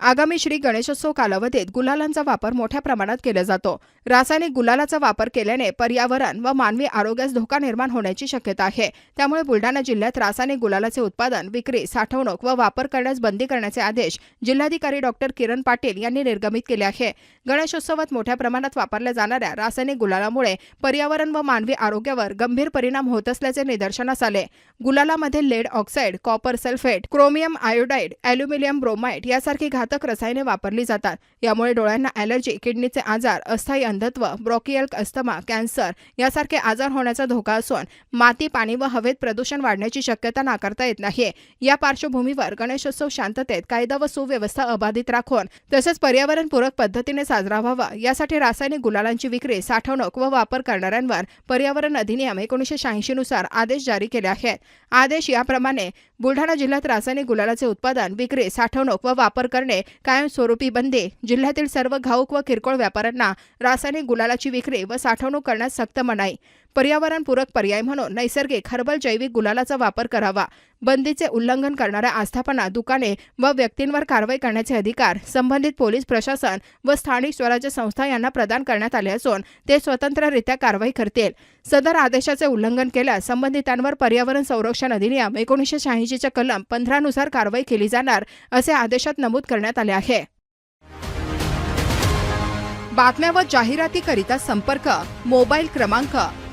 आगामी श्री गणेशोत्सव कालावधीत गुलालांचा वापर मोठ्या प्रमाणात केला जातो. रासायनिक गुलालाचा वापर केल्याने पर्यावरण व मानवी आरोग्यास धोका निर्माण होण्याची शक्यता आहे. त्यामुळे बुलढाणा जिल्ह्यात रासायनिक गुलालाचे उत्पादन विक्री साठवणूक व वापर करण्यास बंदी करण्याचे आदेश जिल्हाधिकारी डॉक्टर किरण पाटील यांनी निर्गमित केले आहे. गणेशोत्सवात मोठ्या प्रमाणात वापरल्या जाणाऱ्या रासायनिक गुलालामुळे पर्यावरण व मानवी आरोग्यावर गंभीर परिणाम होत असल्याचे निदर्शनास आले. गुलालामध्ये lead oxide copper sulphate chromium iodide aluminium bromide यासारखी घातक रसायने वापरली जातात. यामुळे डोळ्यांना ॲलर्जी किडनीचे आजार अस्थायी अंधत्व ब्रोकियल अस्थमा कॅन्सर यासारखे आजार होण्याचा धोका असून माती पाणी व हवेत प्रदूषण वाढण्याची शक्यता नाकारता येत नाही या पार्श्वभूमीवर गणेशोत्सव शांततेत कायदा व सुव्यवस्था अबाधित राखून तसेच पर्यावरणपूरक पद्धतीने साजरा व्हावा. यासाठी रासायनिक गुलालांची विक्री साठवणूक व वापर करणाऱ्यांवर पर्यावरण अधिनियम एकोणीसशे शहाऐंशी नुसार आदेश जारी केले आहेत. आदेश याप्रमाणे बुलढाणा जिल्ह्यात रासायनिक गुलालाचे उत्पादन विक्री साठवणूक व वापर करणे कायमस्वरूपी बंदी. जिल्ह्यातील सर्व घाऊक व किरकोळ व्यापाऱ्यांना रासायनिक गुलालाची विक्री व साठवणूक करण्यास सक्त मनाई. पर्यावरणपूरक पर्याय म्हणून नैसर्गिक हर्बल जैविक गुलालाचा वापर करावा. बंदीचे उल्लंघन करणाऱ्या आस्थापना दुकाने व व्यक्तींवर कारवाई करण्याचे अधिकार संबंधित पोलीस प्रशासन व स्थानिक स्वराज्य संस्था यांना प्रदान करण्यात आले असून ते स्वतंत्ररित्या कारवाई करतील. सदर आदेशाचे उल्लंघन केल्यास संबंधितांवर पर्यावरण संरक्षण अधिनियम एकोणीसशे शहाऐंशीच्या कलम पंधरानुसार कारवाई केली जाणार असे आदेशात नमूद करण्यात आले आहे. बातम्या व जाहिरातीकरिता संपर्क मोबाईल क्रमांक